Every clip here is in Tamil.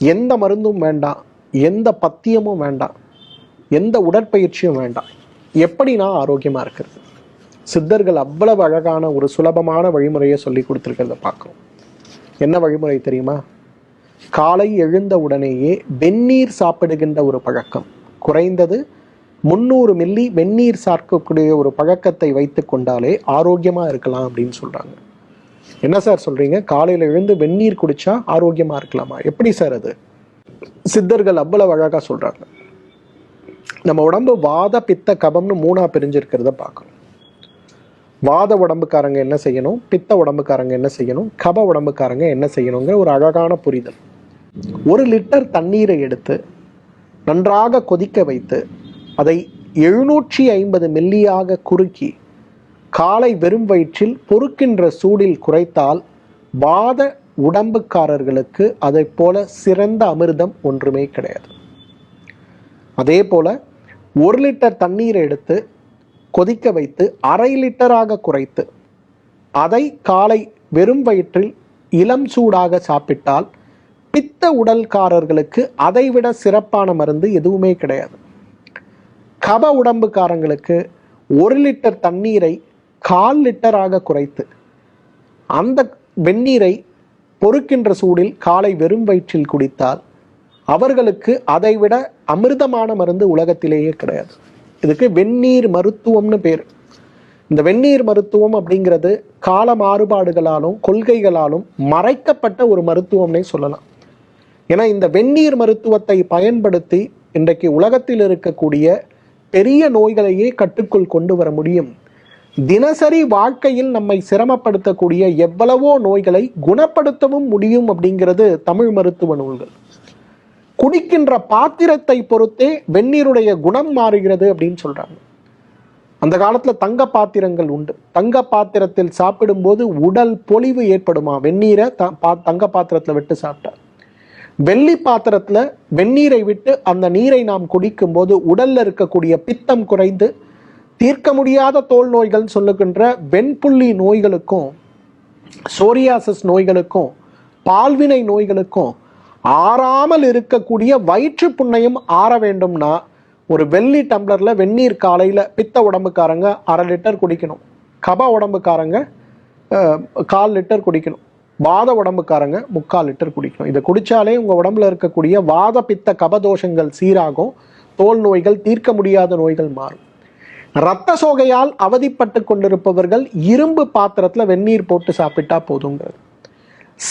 எந்த மருந்தும் வேண்டாம் எந்த பத்தியமும் வேண்டாம் எந்த உடற்பயிற்சியும் வேண்டாம் எப்படி நான் ஆரோக்கியமாக இருக்கிறது? சித்தர்கள் அவ்வளவு அழகான ஒரு சுலபமான வழிமுறையை சொல்லி கொடுத்துருக்கிறத பார்க்குறோம். என்ன வழிமுறை தெரியுமா? காலை எழுந்த உடனேயே வெந்நீர் சாப்பிடுகின்ற ஒரு பழக்கம். குறைந்தது முந்நூறு மில்லி வெந்நீர் சார்க்கக்கூடிய ஒரு பழக்கத்தை வைத்து கொண்டாலே ஆரோக்கியமாக இருக்கலாம் அப்படின்னு சொல்கிறாங்க என்ன சார் சொல்கிறீங்க காலையில் எழுந்து வெந்நீர் குடிச்சா ஆரோக்கியமாக இருக்கலாமா? எப்படி சார் அது? சித்தர்கள் அவ்வளவு அழகாக சொல்கிறாங்க நம்ம உடம்பு வாத பித்த கபம்னு மூணா பிரிஞ்சிருக்கிறத பார்க்கணும். வாத உடம்புக்காரங்க என்ன செய்யணும்? பித்த உடம்புக்காரங்க என்ன செய்யணும்? கப உடம்புக்காரங்க என்ன செய்யணுங்கிற ஒரு அழகான புரிதல். ஒரு லிட்டர் தண்ணீரை எடுத்து நன்றாக கொதிக்க வைத்து அதை எழுநூற்றி ஐம்பது மில்லியாக குறுக்கி காலை வெறும் வயிற்றில் பொறுக்கின்ற சூடில் குறைத்தால் வாத உடம்புக்காரர்களுக்கு அதைப் போல சிறந்த அமிர்தம் ஒன்றுமே கிடையாது. அதே போல ஒரு லிட்டர் தண்ணீரை எடுத்து கொதிக்க வைத்து அரை லிட்டராக குறைத்து அதை காலை வெறும் வயிற்றில் இளம் சூடாக சாப்பிட்டால் பித்த உடல்காரர்களுக்கு அதைவிட சிறப்பான மருந்து எதுவுமே கிடையாது. கப உடம்புக்காரங்களுக்கு ஒரு லிட்டர் தண்ணீரை கால் லிட்டராக குறைத்து அந்த வெந்நீரை பொறுக்கின்ற சூடில் காலை வெறும் வயிற்றில் குடித்தால் அவர்களுக்கு அதைவிட அமிர்தமான மருந்து உலகத்திலேயே கிடையாது. இதுக்கு வெந்நீர் மருத்துவம்னு பேர். இந்த வெந்நீர் மருத்துவம் அப்படிங்கிறது கால மாறுபாடுகளாலும் கொள்கைகளாலும் மறைக்கப்பட்ட ஒரு மருத்துவம்னே சொல்லலாம். ஏன்னா இந்த வெந்நீர் மருத்துவத்தை பயன்படுத்தி இன்றைக்கு உலகத்தில் இருக்கக்கூடிய பெரிய நோய்களையே கட்டுக்குள் கொண்டு வர முடியும். தினசரி வாழ்க்கையில் நம்மை சிரமப்படுத்தக்கூடிய எவ்வளவோ நோய்களை குணப்படுத்தவும் முடியும் அப்படிங்கிறது தமிழ் மருத்துவ நூல்கள். குடிக்கின்ற பாத்திரத்தை பொறுத்தே வெந்நீருடைய குணம் மாறுகிறது அப்படின்னு சொல்றாங்க. அந்த காலத்துல தங்க பாத்திரங்கள் உண்டு. தங்க பாத்திரத்தில் சாப்பிடும்போது உடல் பொலிவு ஏற்படுமா? வெந்நீரை த- பா- தங்க பாத்திரத்துல விட்டு சாப்பிட்டா. வெள்ளி பாத்திரத்துல வெந்நீரை விட்டு அந்த நீரை நாம் குடிக்கும்போது உடல்ல இருக்கக்கூடிய பித்தம் குறைந்து தீர்க்க முடியாத தோல் நோய்கள் சொல்லுகின்ற வெண்புள்ளி நோய்களுக்கும் சோரியாசிஸ் நோய்களுக்கும் பால்வினை நோய்களுக்கும் ஆறாமல் இருக்கக்கூடிய வயிற்று புண்ணையும் ஆற வேண்டும்னா ஒரு வெள்ளி டம்ளரில் வெந்நீர் காலையில் பித்த உடம்புக்காரங்க அரை லிட்டர் குடிக்கணும். கப உடம்புக்காரங்க கால் லிட்டர் குடிக்கணும். வாத உடம்புக்காரங்க முக்கால் லிட்டர் குடிக்கணும். இதை குடித்தாலே உங்கள் உடம்புல இருக்கக்கூடிய வாத பித்த கபதோஷங்கள் சீராகும். தோல் நோய்கள் தீர்க்க முடியாத நோய்கள் மாறும். ரத்த சோகையால் அவதிப்பட்டு கொண்டிருப்பவர்கள் இரும்பு பாத்திரத்தில் வெந்நீர் போட்டு சாப்பிட்டா போதுங்கிறது.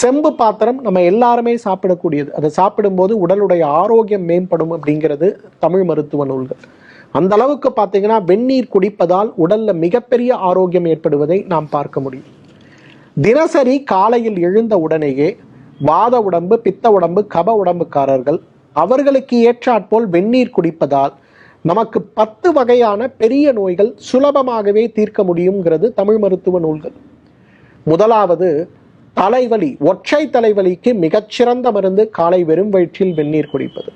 செம்பு பாத்திரம் நம்ம எல்லாருமே சாப்பிடக்கூடியது. அதை சாப்பிடும்போது உடலுடைய ஆரோக்கியம் மேம்படும் அப்படிங்கிறது தமிழ் மருத்துவ நூல்கள். அந்த அளவுக்கு பார்த்தீங்கன்னா வெந்நீர் குடிப்பதால் உடல்ல மிகப்பெரிய ஆரோக்கியம் ஏற்படுவதை நாம் பார்க்க முடியும். தினசரி காலையில் எழுந்த உடனேயே வாத உடம்பு பித்த உடம்பு கப உடம்புக்காரர்கள் அவர்களுக்கு ஏற்றாற்போல் வெந்நீர் குடிப்பதால் நமக்கு பத்து வகையான பெரிய நோய்கள் சுலபமாகவே தீர்க்க முடியுங்கிறது தமிழ் மருத்துவ நூல்கள். முதலாவது தலைவலி ஒற்றை தலைவலிக்கு மிகச்சிறந்த மருந்து காலை வெறும் வயிற்றில் வெந்நீர் குடிப்பது.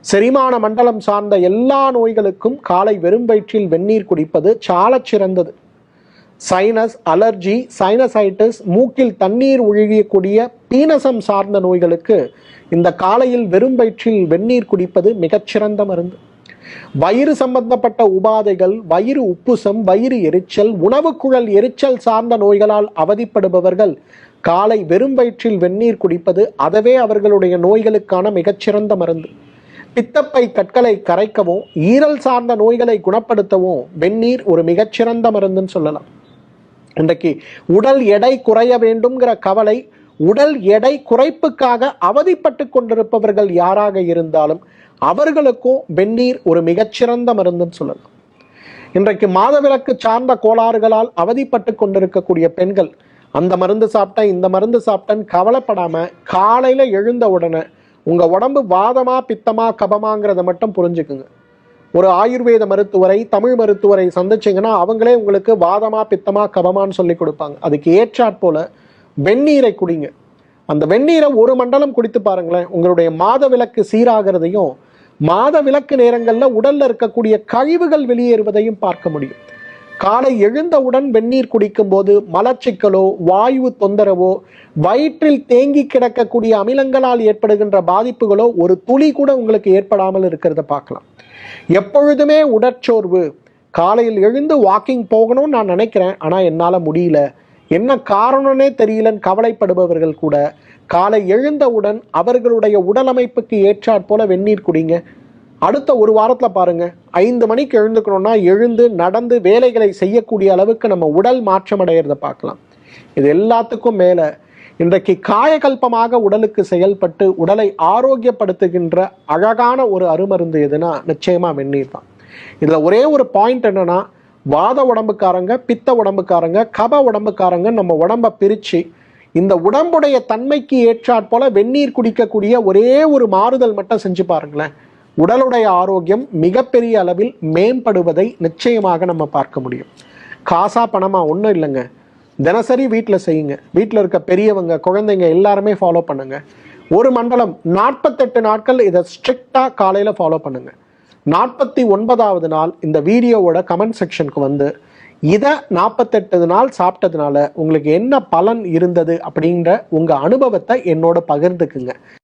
செரிமான மண்டலம் சார்ந்த எல்லா நோய்களுக்கும் காலை வெறும் வயிற்றில் வெந்நீர் குடிப்பது சாலச் சிறந்தது. சைனஸ் அலர்ஜி சைனசைட்டிஸ் மூக்கில் தண்ணீர் ஒழுகியக்கூடிய பீனசம் சார்ந்த நோய்களுக்கு இந்த காலையில் வெறும் வயிற்றில் வெந்நீர் குடிப்பது மிகச்சிறந்த மருந்து. வயிறு சம்பந்தப்பட்ட உபாதைகள் வயிறு உப்புசம் வயிறு எரிச்சல் உணவுக்குழல் எரிச்சல் சார்ந்த நோய்களால் அவதிப்படுபவர்கள் காலை வெறும் வயிற்றில் வெந்நீர் குடிப்பது அதவே அவர்களுடைய நோய்களுக்கான மிகச்சிறந்த மருந்து. பித்தப்பை கற்களை கரைக்கவும் ஈரல் சார்ந்த நோய்களை குணப்படுத்தவும் வெந்நீர் ஒரு மிகச்சிறந்த மருந்துன்னு சொல்லலாம். இன்றைக்கு உடல் எடை குறைய வேண்டும்ங்கிற கவலை உடல் எடை குறைப்புக்காக அவதிப்பட்டு கொண்டிருப்பவர்கள் யாராக இருந்தாலும் அவர்களுக்கும் வெந்நீர் ஒரு மிகச்சிறந்த மருந்துன்னு சொல்லலாம். இன்றைக்கு மாதவிலக்கு சார்ந்த கோளாறுகளால் அவதிப்பட்டு கொண்டிருக்கக்கூடிய பெண்கள் அந்த மருந்து சாப்பிட்டேன் இந்த மருந்து சாப்பிட்டேன்னு கவலைப்படாம காலையில எழுந்த உடனே உங்க உடம்பு வாதமா பித்தமா கபமாங்கிறத மட்டும் புரிஞ்சுக்குங்க. ஒரு ஆயுர்வேத மருத்துவரை தமிழ் மருத்துவரை சந்திச்சீங்கன்னா அவங்களே உங்களுக்கு வாதமா பித்தமா கபமான்னு சொல்லி கொடுப்பாங்க. அதுக்கு ஏற்றாற்போல வெந்நீரை குடிங்க. அந்த வெந்நீரை ஒரு மண்டலம் குடித்து பாருங்களேன். உங்களுடைய மாத விளக்கு சீராகிறதையும் மாத விளக்கு நேரங்களில் உடல்ல இருக்கக்கூடிய கழிவுகள் வெளியேறுவதையும் பார்க்க முடியும். காலை எழுந்தவுடன் வெந்நீர் குடிக்கும் போது மலச்சிக்கலோ வாயு தொந்தரவோ வயிற்றில் தேங்கி கிடக்கக்கூடிய அமிலங்களால் ஏற்படுகின்ற பாதிப்புகளோ ஒரு துளி கூட உங்களுக்கு ஏற்படாமல் இருக்கிறத பார்க்கலாம். எப்பொழுதுமே உடற்சோர்வு. காலையில் எழுந்து வாக்கிங் போகணும்னு நான் நினைக்கிறேன். ஆனால் என்னால் முடியல. என்ன காரணம்னே தெரியலன்னு கவலைப்படுபவர்கள் கூட காலை எழுந்தவுடன் அவர்களுடைய உடலமைப்புக்கு ஏற்றாற் போல வெந்நீர் குடிங்க. அடுத்த ஒரு வாரத்தில் பாருங்க. ஐந்து மணிக்கு எழுந்துக்கணும்னா எழுந்து நடந்து வேலைகளை செய்யக்கூடிய அளவுக்கு நம்ம உடல் மாற்றம் அடையிறத பார்க்கலாம். இது எல்லாத்துக்கும் மேலே இன்றைக்கு காயகல்பமாக உடலுக்கு செயல்பட்டு உடலை ஆரோக்கியப்படுத்துகின்ற அழகான ஒரு அருமருந்து எதுனா நிச்சயமா வெந்நீர் தான். இதுல ஒரே ஒரு பாயிண்ட் என்னன்னா வாத உடம்புக்காரங்க பித்த உடம்புக்காரங்க கப உடம்புக்காரங்க நம்ம உடம்பை பிரிச்சு இந்த உடம்புடைய தன்மைக்கு ஏற்றாற் போல வெந்நீர் குடிக்கக்கூடிய ஒரே ஒரு மாறுதல் மட்டும் செஞ்சு பாருங்களேன். உடலுடைய ஆரோக்கியம் மிகப்பெரிய அளவில் மேம்படுவதை நிச்சயமாக நம்ம பார்க்க முடியும். காசா பணமா ஒன்றும் இல்லைங்க. தினசரி வீட்டில் செய்யுங்க. வீட்டில் இருக்க பெரியவங்க குழந்தைங்க எல்லாருமே ஃபாலோ பண்ணுங்க. ஒரு மண்டலம் நாற்பத்தெட்டு நாட்கள் இதை ஸ்ட்ரிக்டாக காலையில் ஃபாலோ பண்ணுங்க. நாற்பத்தி ஒன்பதாவது நாள் இந்த வீடியோவோட கமெண்ட் செக்ஷனுக்கு வந்து இதை நாற்பத்தெட்டு நாள் சாப்பிட்டதுனால உங்களுக்கு என்ன பலன் இருந்தது அப்படின்ற உங்கள் அனுபவத்தை என்னோட பகிர்ந்துக்குங்க.